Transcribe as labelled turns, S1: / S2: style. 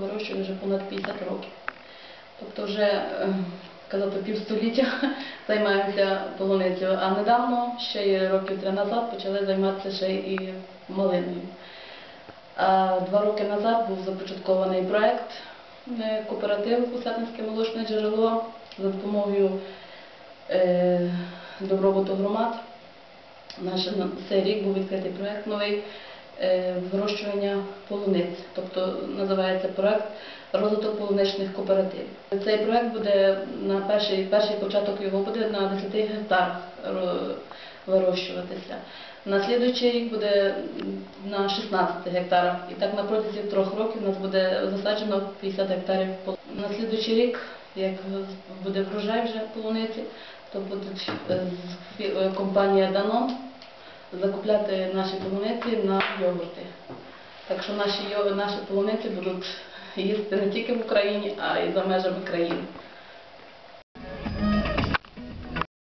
S1: вирощую вже понад 50 років. Тобто вже е, казати півстоліття займаємося полуницею. А недавно, ще років три назад, почали займатися ще і малиною. А два роки назад був започаткований проект е, кооператив Кусятинське молочне джерело за допомогою е, добробуту громад. Наш на цей рік був відкритий проект новий вирощування полуниць, тобто називається проект розвиток полуничних кооперативів. Цей проект буде на перший, перший початок його буде на 10 гектарах вирощуватися. На слідуючий рік буде на 16 гектарах. І так на протязі трьох років у нас буде засаджено 50 гектарів. На слідуючий рік, як буде врожай вже полуниці, то буде компанія Danone закупляти наші полуниці на йогурти. Так що наші, наші полуниці будуть їсти не тільки в Україні, а й за межами країни.